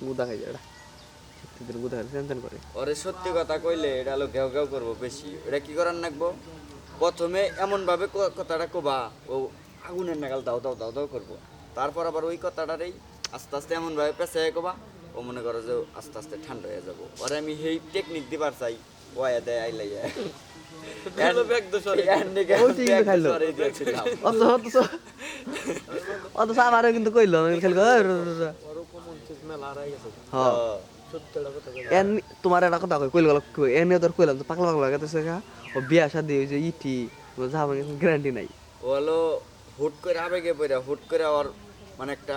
গুদা খাই যায় এটা। শক্তিদের গুদা খাই টেনশন করে। ওরে সত্যি কথা কইলে এটা হলো ঘেউ ঘেউ করব বেশি। এটা কি করার নাগবো প্রথমে এমন ভাবে ক- কথাটা কবা ও আগুনের নাগাল দাও দাও দাও দাও করব। তারপর আবার ওই কথাটারই আস্তে আস্তে এমন ভাবে পেঁচাই কবা ও মনে করো যে আস্তে আস্তে ঠান্ডা হয়ে যাব। ওরে আমি সেই টেকনিক দিবার চাই ও আয়া দেয় আইলাই যায়। অত আমারও কিন্তু কইলো হ্যাঁ এন তোমার একটা কথা কই কইল কই এনে তোর কইলাম তো পাগলা পাগলা গেছে গা। ও বিয়া শাদি ওই যে ইটি যাব গ্যারান্টি নাই। ও হলো হুট করে আবেগে পড়ে হুট করে ওর মানে একটা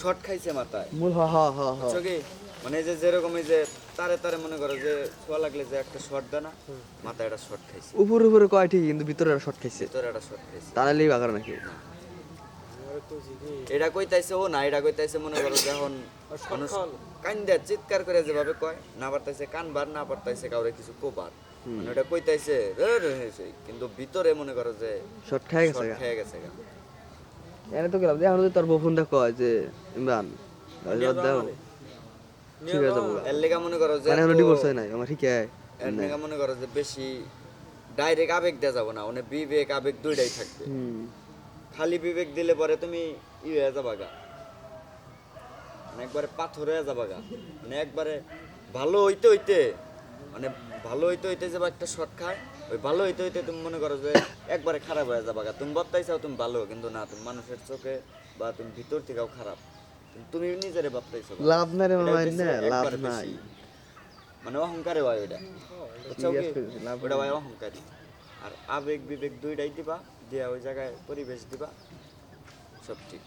শর্ট খাইছে মাথায়। মূল হ হ হ মানে যে যেরকম এই যে তারে তারে মনে করো যে ছোঁয়া লাগলে যে একটা শর্ট দেয় না মাথায় একটা শর্ট খাইছে। উপরে উপরে কয় ঠিক কিন্তু ভিতরে একটা শর্ট খাইছে। ভিতরে একটা শর্ট খাইছে। তাহলে করে নাকি? এটা কইতাইছে ও না এটা কইতাইছে মনে করো যে মানুষ কান্দা চিৎকার করে যেভাবে কয় না পারতাইছে কানবার না পারতাইছে কাউরে কিছু কোবার। মানে ওটা কইতাইছে। কিন্তু ভিতরে মনে করো যে শর্ট খাই গেছে খেয়ে গেছে এনে তো গেলাম এখন যদি তোর বউ ফোনটা কয় যে ইমরান দাও ঠিক আছে এর লেগা মনে করো যে মানে ডিভোর্স হয় নাই আমার ঠিক আছে। এর লেগা মনে করো যে বেশি ডাইরেক্ট আবেগ দেওয়া যাব না মানে বিবেক আবেগ দুইটাই থাকবে। হুম। খালি বিবেক দিলে পরে তুমি ই হয়ে যাবা গা মানে একবারে পাথর হয়ে যাবা গা মানে একবারে ভালো হইতে হইতে মানে ভালো হইতে হইতে যাবা একটা শর্ট খায় ওই ভালো হইতে হইতে তুমি মনে করো যে একবারে খারাপ হয়ে যাবা গা তুমি বত্তাইছাও তুমি ভালো কিন্তু না তুমি মানুষের চোখে বা তুমি ভিতর থেকেও খারাপ। তুমি নিজেরে ভাবতাইছো গা। লাভ নাই রে না লাভ নাই। মানে অহংকারে হয় ওইটা। ওটা হয় অহংকারী। আর আবেগ বিবেক দুইটাই দিবা। দিয়া ওই জায়গায় পরিবেশ দিবা সব ঠিক।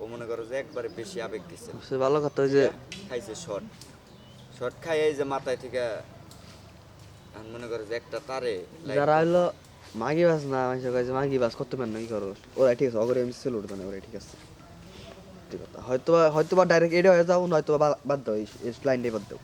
ও মনে করো যে একবারে বেশি আবেগ দিচ্ছে সে ভালো কথা ওই যে খাইছে শর্ট শর্ট খাই এই যে মাথায় থেকে মনে করো যে একটা তারে যারা হইল মাগি বাস না কয় যে মাগি বাস করতে পারেন কি করো? ওরা ঠিক আছে অগরে আমি সেল উঠবে না ওরা ঠিক আছে। ঠিক কথা। হয়তো হয়তো বা ডাইরেক্ট এটা হয়ে যাও নয়তো বাদ দাও এই লাইনটাই বাদ দাও।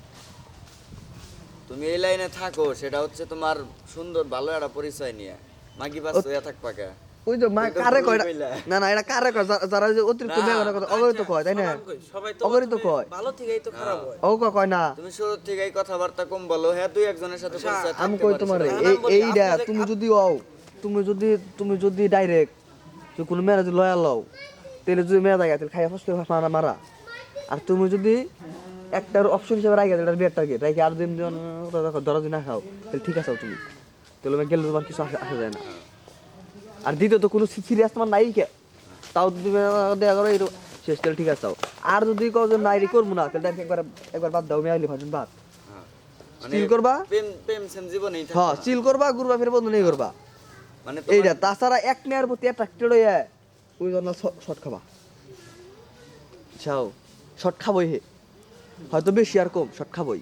তুমি এই লাইনে থাকো সেটা হচ্ছে তোমার সুন্দর ভালো একটা পরিচয় নিয়ে। মাগি বাস হইয়া থাকবা কে? ওই যে মা কারে কয় ভুল না না এটা কারে কয় যা- যারা ওই যে অতিরিক্ত ব্যবহার করে অগরে কয় তাই না সবাই তো অগরে তো কয় ভালো থেকেই তো খারাপ হয় ও কয় কয় না তুমি শুরু থেকে কথাবার্তা কম বলো হ্যাঁ দুই একজনের সাথে আমি কই তোমার এই এইটা তুমি যদি তুমি যদি তুমি যদি ডাইরেক্ট যে কোনো মেয়েরা যদি লয়াল লও তাহলে যদি মেয়ে থাকে তাহলে খাইয়া ফসকে মারা মারা আর তুমি যদি একটার অপশন হিসেবে রাখে এটা বিয়ের টার্গেট রাখি আর দিন ধরা দিন না খাও তাহলে ঠিক আছে তুমি তাহলে গেলে তোমার কিছু আসা আসা যায় না আর দ্বিতীয়ত কোনো সিরিয়াস তোমার নাই কে? তাও দেখা করো এই শেষ তাহলে ঠিক আছে। তাও আর যদি কও যে নাই করব না তাহলে একবার একবার বাদ দাও মেয়ে আইলি ভাজন বাদ। হ্যাঁ। মানে চিল করবা? হ্যাঁ। চিল করবা ঘুরবা ফিরে বন্ধু নেই করবা মানে এইটা তাছাড়া এক মেয়ের প্রতি অ্যাট্রাক্টেড হয়ে ওই জন্য শর্ট খাবা। চাও। শর্ট খাবই হে। হয়তো বেশি আর কম শর্ট খাবই।